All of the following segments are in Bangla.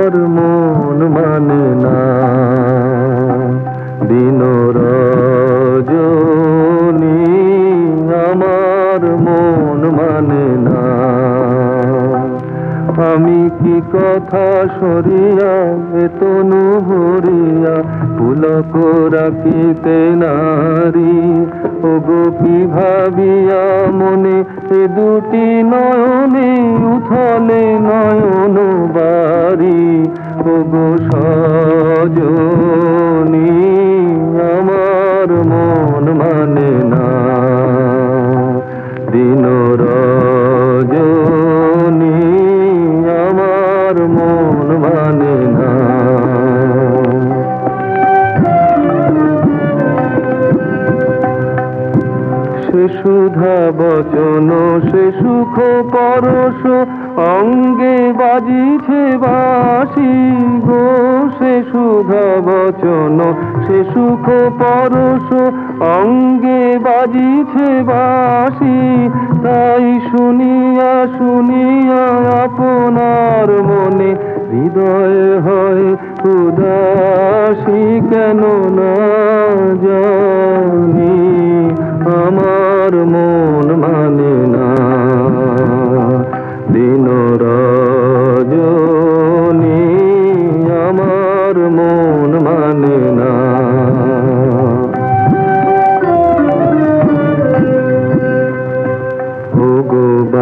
আমার মন মানে না। দিন আমার মন মানে না। আমি কি কথা সরিয়া এতনু হরিয়া পুলক রাখিতে নারী। ওগো কি ভাবিয়া মনে, এ দুটি নয়নে উথলে আমার মন মানে না। সে সুধা বচন, সে সুখ পরশ, অঙ্গে বাজিছে বাসি গো। সে সুধা বচন, সে সুখ পরশ, অঙ্গে বাজিছে বাসি তাই শুনিয়া শুনিয়া উদাসী কেন না জানি? আমার মন মানে না। দিন রজনী আমার মন মানে না।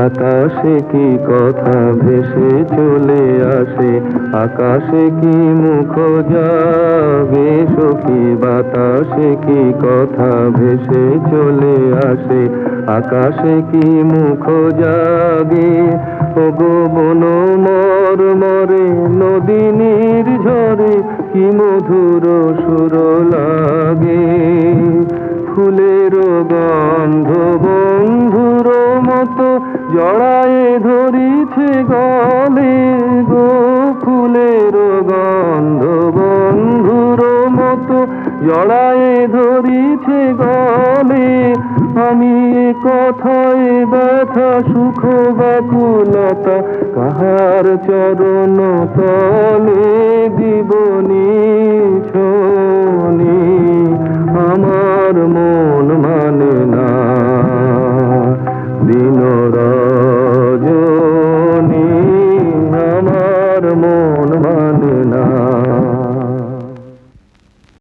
বাতাসে কি কথা ভেসে চলে আসে? আকাশে কি মুখ যাবে সখী বাতাসে কি কথা ভেসে চলে আসে? আকাশে কি মুখ জাগে ওগো বন মর মরে নদীনীর ঝরে, কি মধুর সুর লাগে? ফুলের জড়ায়ে ধরিছে গলে গো ফুলের গন্ধ। বন্ধুর মতো জড়ায়ে ধরিছে গলে। আমি কথায় ব্যথা, সুখ ব্যাকুলতা কাহার চরণ তলে দিবনি